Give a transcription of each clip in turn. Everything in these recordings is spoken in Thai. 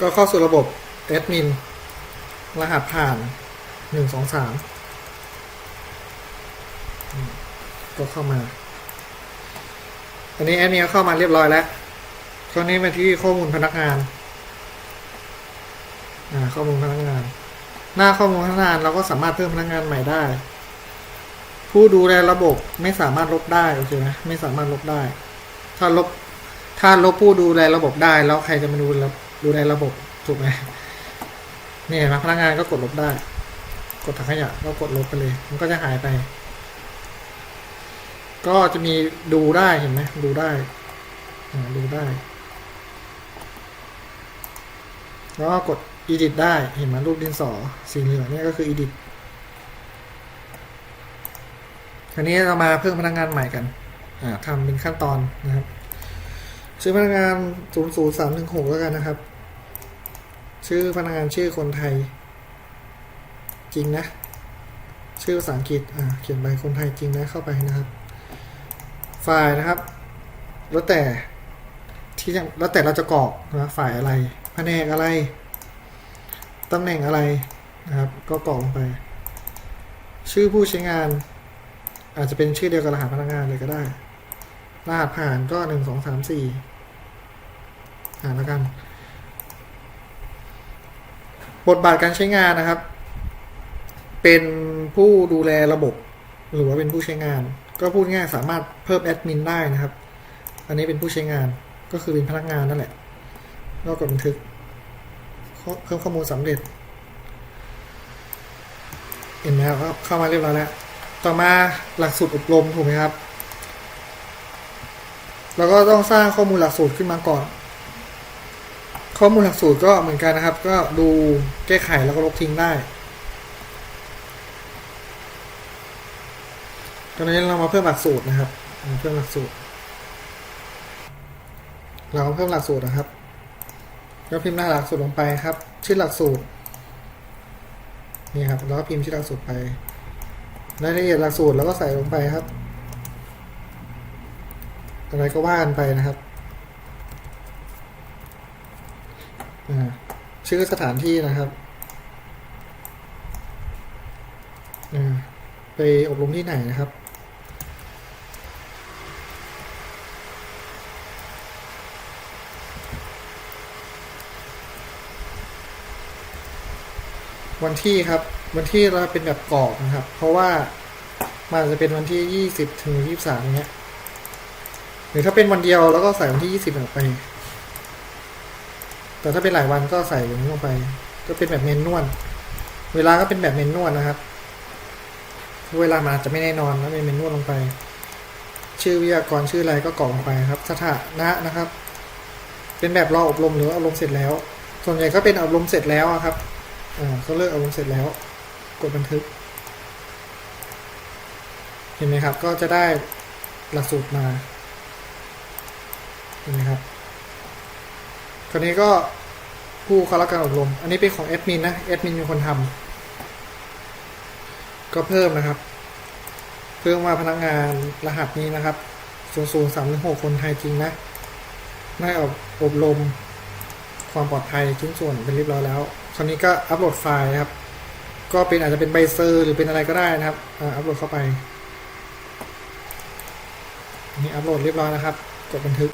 ก็เข้าสู่ระบบแอดมิน รหัสผ่านหนึ่งสองสามก็เข้ามา อันนี้แอดมินเข้ามาเรียบร้อยแล้วคราวนี้มาที่ข้อมูลพนักงาน อ่า ข้อมูลพนักงาน หน้าข้อมูลพนักงานเราก็สามารถเพิ่มพนักงานใหม่ได้ ผู้ดูแลระบบไม่สามารถลบได้โอเคไหมไม่สามารถลบได้ ถ้าลบ ถ้าลบผู้ดูแลระบบได้ แล้วใครจะมาดูแล ดูแลระบบถูกไหมนี่เห็นไหมพนักงานก็กดลบได้ กดถังขยะก็กดลบไปเลย มันก็จะหายไป ก็จะมีดูได้เห็นไหมดูได้ดูได้แล้วก็กด edit ได้เห็นไหมรูปดินสอสีเหลืองนี่ก็คือ edit คราวนี้เรามาเพิ่มพนักงานใหม่กันทำเป็นขั้นตอนนะครับชื่อพนักงาน 00316 แล้วกันนะครับ ชื่อพนักงานชื่อคนไทย จริงนะ ชื่อภาษาอังกฤษอ่าเขียนไปคนไทยจริงนะเข้าไปนะครับ ไฟล์นะครับ แล้วแต่ที่แล้วแต่เราจะกรอกนะฝ่ายอะไรแผนกอะไรตำแหน่งอะไรนะครับ ก็กรอกลงไป ชื่อผู้ใช้งาน อาจจะเป็นชื่อเดียวกับรหัสพนักงานเลยก็ได้ รหัสผ่านก็หนึ่งสองสามสี่อ่านแล้วกัน บทบาทการใช้งานนะครับ เป็นผู้ดูแลระบบ หรือว่าเป็นผู้ใช้งาน ก็พูดง่ายสามารถเพิ่มแอดมินได้นะครับ อันนี้เป็นผู้ใช้งานก็คือเป็นพนักงานนั่นแหละก็กดบันทึกเพิ่มข้อมูลสำเร็จเห็นไหมครับเข้ามาเรียบร้อยแล้ว ต่อมาหลักสูตรอบรมถูกไหมครับเราก็ต้องสร้างข้อมูลหลักสูตรขึ้นมาก่อน ข้อมูลหลักสูตรก็เหมือนกันนะครับ ก็ดูแก้ไขแล้วก็ลบทิ้งได้ ตอนนี้เรามาเพิ่มหลักสูตรนะครับ เพิ่มหลักสูตร เราเพิ่มหลักสูตรนะครับก็พิมพ์หน้าหลักสูตรลงไปครับ ชื่อหลักสูตร นี่ครับ แล้วก็พิมพ์ชื่อหลักสูตรไป รายละเอียดหลักสูตรแล้วก็ใส่ลงไปครับ อะไรก็ว่ากันไปนะครับอ่า ชื่อสถานที่นะครับไปอบรมที่ไหนนะครับ วันที่ครับ วันที่เราเป็นแบบกรอบนะครับ เพราะว่ามันจจะเป็นวันที่ยี่สิบถึงยี่สามเนี้ย หรือถ้าเป็นวันเดียวแล้วก็ใส่วันที่ยี่สิบออกไป แต่ถ้าเป็นหลายวันก็ใส่อย่างนี้ลงไป ก็เป็นแบบเมนนวลเวลาก็เป็นแบบเมนนวลนะครับ เวลามันอาจจะไม่แน่นอนแล้วเป็นเมนนวลลงไป ชื่อวิทยากรชื่ออะไรก็กรอกลงไปครับ สถานะนะครับ เป็นแบบรออบรมหรือว่าอบรมเสร็จแล้ว ส่วนใหญ่ก็เป็นอบรมเสร็จแล้วครับอ่าก็เลิกอบรมเสร็จแล้ว กดบันทึก เห็นไหมครับ ก็จะได้หลักสูตรมาเห็นไหมครับ คราวนี้ก็ผู้เขารับการอบรม อันนี้เป็นของแอดมินนะแอดมินเป็นคนทำก็เพิ่มนะครับ เพิ่มว่าพนักงานรหัสนี้นะครับ0 0 3 1 6คนไทยจริงนะได้อบอบรมความปลอดภัยชิ้นส่วนเป็นเรียบร้อยแล้วคราวนี้ก็อัปโหลดไฟล์นะครับ ก็เป็นอาจจะเป็นใบเซอร์ หรือเป็นอะไรก็ได้นะครับอ่าอัปโหลดเข้าไปนี่อัปโหลดเรียบร้อยนะครับ กดบันทึก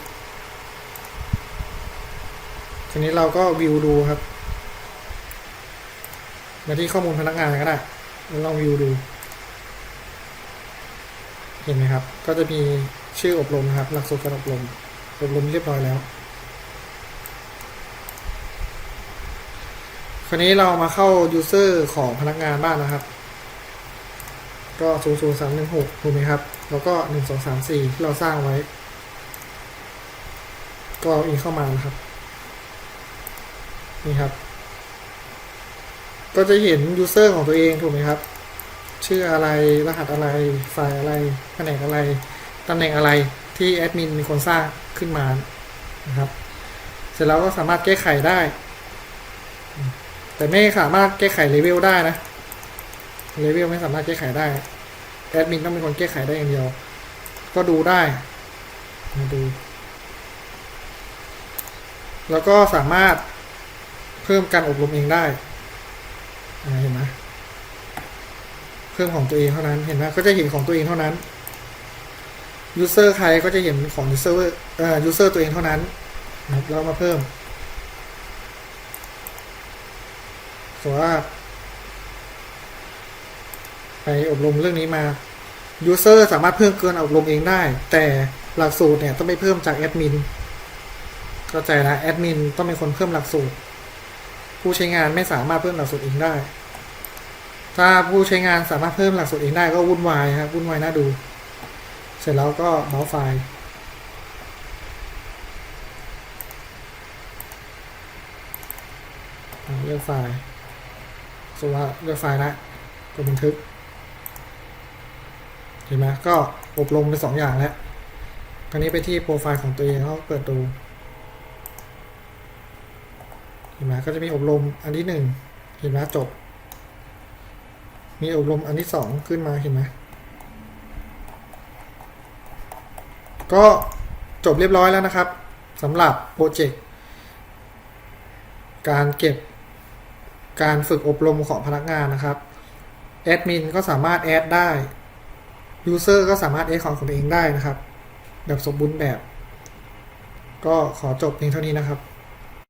ทีนี้เราก็วิวดูครับมาที่ข้อมูลพนักงานก็ได้แล้วลองวิวดู เห็นไหมครับ ก็จะมีชื่ออบรมนะครับ หลักสูตรการอบรม อบรมเรียบร้อยแล้ว คราวนี้เรามาเข้า user ของพนักงานบ้างนะครับ ก็ 0 0 3 1 6 ถูกไหมครับ แล้วก็ 1 2 3 4 ที่เราสร้างไว้ ก็อินเข้ามานะครับ นี่ครับ ก็จะเห็น user ของตัวเองถูกไหมครับ ชื่ออะไรรหัสอะไรไฟล์อะไรแผนกอะไรตำแหน่งอะไรที่แอดมินเป็นคนสร้างขึ้นมานะครับ เสร็จแล้วก็สามารถแก้ไขได้ แต่ไม่สามารถแก้ไขเลเวลได้นะเลเวลไม่สามารถแก้ไขได้แอดมินต้องเป็นคนแก้ไขได้อย่างเดียว ก็ดูได้มาดู แล้วก็สามารถ พิ่มการอบรมเองได้เห็นไหมเพิ่มของตัวเองเท่านั้นเห็นไหมก็จะเห็นของตัวเองเท่านั้นยูเซอร์ใครก็จะเห็นของยูเซอร์เอ่อยูเซอร์ตัวเองเท่านั้นนะครับแล้วมาเพิ่มสมมติว่า ไปอบรมเรื่องนี้มายูเซอร์สามารถเพิ่มเกินอบรมเองได้ แต่หลักสูตรเนี่ยต้องไปเพิ่มจากแอดมินเข้าใจนะแอดมินต้องเป็นคนเพิ่มหลักสูตร ผู้ใช้งานไม่สามารถเพิ่มหลักสูตรเองได้ ถ้าผู้ใช้งานสามารถเพิ่มหลักสูตรเองได้ก็วุ่นวายครับวุ่นวายน่าดู เสร็จแล้วก็เมาส์ไฟล์เลือกไฟล์สมมติว่าเลือกไฟล์ละกดบันทึก เห็นไหมก็อบรมไปสองอย่างแล้วคราวนี้ไปที่โปรไฟล์ของตัวเองแล้วเปิดดู ห็นไหมก็จะมีอบรมอันที่หนึ่งเห็นไหมจบ มีอบรมอันที่สองขึ้นมาเห็นไหมก็จบเรียบร้อยแล้วนะครับสำหรับโปรเจกต์การเก็บการฝึกอบรมของพนักงานนะครับแอดมินก็สามารถแอดได้ยูเซอร์ก็สามารถแอดของตัวเองได้นะครับ แบบสมบูรณ์แบบ ก็ขอจบเพียงเท่านี้นะครับ